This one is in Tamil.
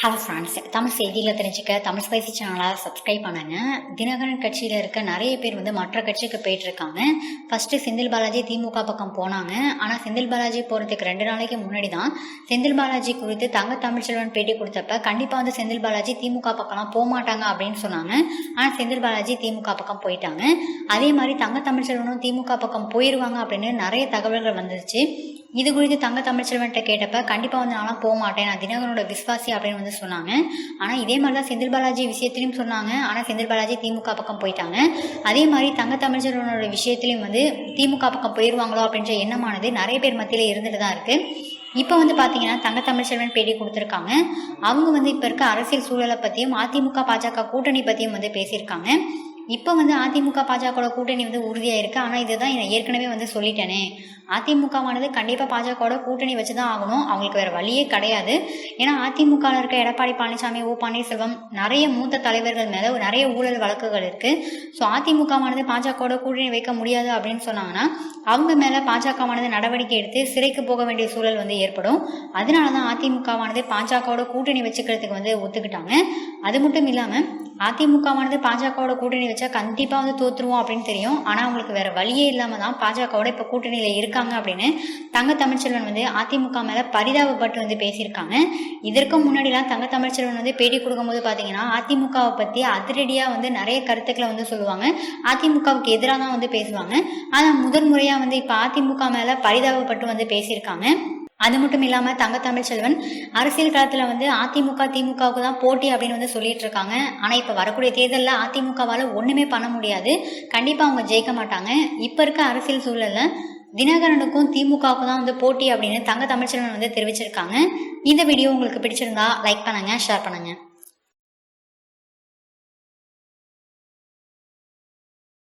ஹலோ ஃப்ரெண்ட்ஸ் தமிழ் செய்திகளை தெரிஞ்சுக்க தமிழ் ஸ்பைசி சேனலை சப்ஸ்கிரைப் பண்ணுங்க. தினகரன் கட்சியில் இருக்க நிறைய பேர் வந்து மற்ற கட்சிக்கு போயிட்டு இருக்காங்க ஃபர்ஸ்ட் செந்தில் பாலாஜி திமுக பக்கம் போனாங்க. ஆனால் செந்தில் பாலாஜி போகிறதுக்கு ரெண்டு நாளைக்கு முன்னாடி தான் செந்தில் பாலாஜி குறித்து தங்க தமிழ்ச்செல்வன் பேட்டி கொடுத்தப்ப கண்டிப்பாக வந்து செந்தில் பாலாஜி திமுக பக்கம்லாம் போக மாட்டாங்க அப்படின்னு சொன்னாங்க. ஆனால் செந்தில் பாலாஜி திமுக பக்கம் போயிட்டாங்க. அதே மாதிரி தங்க தமிழ்ச்செல்வனும் திமுக பக்கம் போயிடுவாங்க அப்படின்னு நிறைய தகவல்கள் வந்துருச்சு. இது குறித்து தங்க தமிழ்ச்செல்வன்ட்ட கேட்டப்ப கண்டிப்பாக வந்து நான்லாம் போக மாட்டேன். நான் தினகரனோட விஸ்வாசி அப்படின்னு வந்து சொன்னாங்க. ஆனால் இதே மாதிரி தான் செந்தில் பாலாஜி விஷயத்திலையும் சொன்னாங்க. ஆனால் செந்தில் பாலாஜி திமுக பக்கம் போயிட்டாங்க. அதே மாதிரி தங்க தமிழ்ச்செல்வனோட விஷயத்திலையும் வந்து திமுக பக்கம் போயிடுவாங்களோ அப்படின்ற எண்ணமானது நிறைய பேர் மத்தியில் இருந்துட்டு தான் இருக்குது இப்போ வந்து பார்த்தீங்கன்னா தங்க தமிழ்ச்செல்வன் பேட்டி கொடுத்துருக்காங்க. அவங்க வந்து இப்போ இருக்க அரசியல் சூழலை பற்றியும் அதிமுக பாஜக கூட்டணி பற்றியும் வந்து பேசியிருக்காங்க. இப்போ வந்து அதிமுக பாஜகவோட கூட்டணி வந்து உறுதியாக இருக்குது ஆனால் இதுதான் நான் ஏற்கனவே வந்து சொல்லிட்டேனே. அதிமுகவானது கண்டிப்பாக பாஜகவோட கூட்டணி வச்சு தான் ஆகணும். அவங்களுக்கு வேறு வழியே கிடையாது. ஏன்னா அதிமுகவில் இருக்க எடப்பாடி பழனிசாமி ஓ பன்னீர்செல்வம் நிறைய மூத்த தலைவர்கள் மேலே நிறைய ஊழல் வழக்குகள் இருக்குது ஸோ அதிமுகவானது பாஜகவோட கூட்டணி வைக்க முடியாது அப்படின்னு சொன்னாங்கன்னா அவங்க மேலே பாஜகவானது நடவடிக்கை எடுத்து சிறைக்கு போக வேண்டிய சூழல் வந்து ஏற்படும். அதனால தான் அதிமுகவானது பாஜகவோட கூட்டணி வச்சுக்கிறதுக்கு வந்து ஒத்துக்கிட்டாங்க. அது மட்டும் இல்லாமல் அதிமுகவானது பாஜகவோட கூட்டணி வச்சா கண்டிப்பாக வந்து தோற்றுருவோம் அப்படின்னு தெரியும். ஆனால் அவங்களுக்கு வேற வழியே இல்லாமல் தான் பாஜகவோட இப்போ கூட்டணியில் இருக்காங்க அப்படின்னு தங்க தமிழ்ச்செல்வன் வந்து அதிமுக மேலே பரிதாபப்பட்டு வந்து பேசியிருக்காங்க. இதற்கு முன்னாடிலாம் தங்க தமிழ்ச்செல்வன் வந்து பேட்டி கொடுக்கும்போது பார்த்தீங்கன்னா அதிமுகவை பற்றி அதிரடியாக வந்து நிறைய கருத்துக்களை வந்து சொல்லுவாங்க. அதிமுகவுக்கு எதிராக தான் வந்து பேசுவாங்க. ஆனால் முதல் முறையாக வந்து இப்போ அதிமுக மேலே பரிதாபப்பட்டு வந்து பேசியிருக்காங்க. அது மட்டும் இல்லாமல் தங்க தமிழ்ச்செல்வன் அரசியல் காலத்தில் வந்து அதிமுக திமுகவுக்கு தான் போட்டி அப்படின்னு வந்து சொல்லிட்டு இருக்காங்க. ஆனால் இப்போ வரக்கூடிய தேர்தலில் அதிமுகவால் ஒன்றுமே பண்ண முடியாது. கண்டிப்பாக அவங்க ஜெயிக்க மாட்டாங்க. இப்போ இருக்க அரசியல் சூழலில் தினகரனுக்கும் திமுகவுக்கும் தான் வந்து போட்டி அப்படின்னு தங்க தமிழ்ச்செல்வன் வந்து தெரிவிச்சிருக்காங்க. இந்த வீடியோ உங்களுக்கு பிடிச்சிருந்தா லைக் பண்ணுங்கள் ஷேர் பண்ணுங்கள்